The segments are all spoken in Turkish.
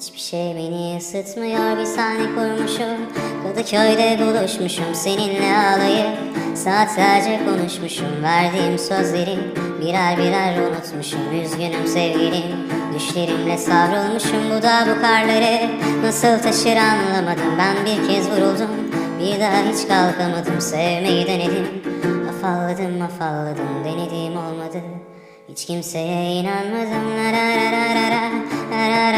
Hiçbir şey beni ısıtmıyor. Bir sahne kurmuşum. Kadıköy'de buluşmuşum seninle ağlayıp Saatlerce konuşmuşum. Verdiğim sözleri Birer birer unutmuşum. Üzgünüm sevgilim Düşlerimle savrulmuşum. Bu da bu karları Nasıl taşır anlamadım. Ben bir kez vuruldum Bir daha hiç kalkamadım. Sevmeyi denedim Afalladım afalladım. Denedim olmadı Hiç kimseye inanmadım. La la la la la la la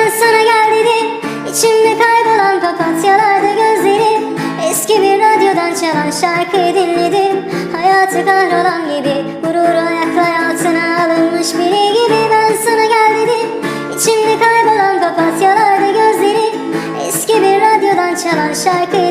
bir radyodan çalan şarkıyı dinledim Hayatı kahrolan gibi Gururu ayaklar altına alınmış biri gibi Ben sana gel dedim İçimde kaybolan papatyalarda gözlerim Eski bir radyodan çalan şarkıyı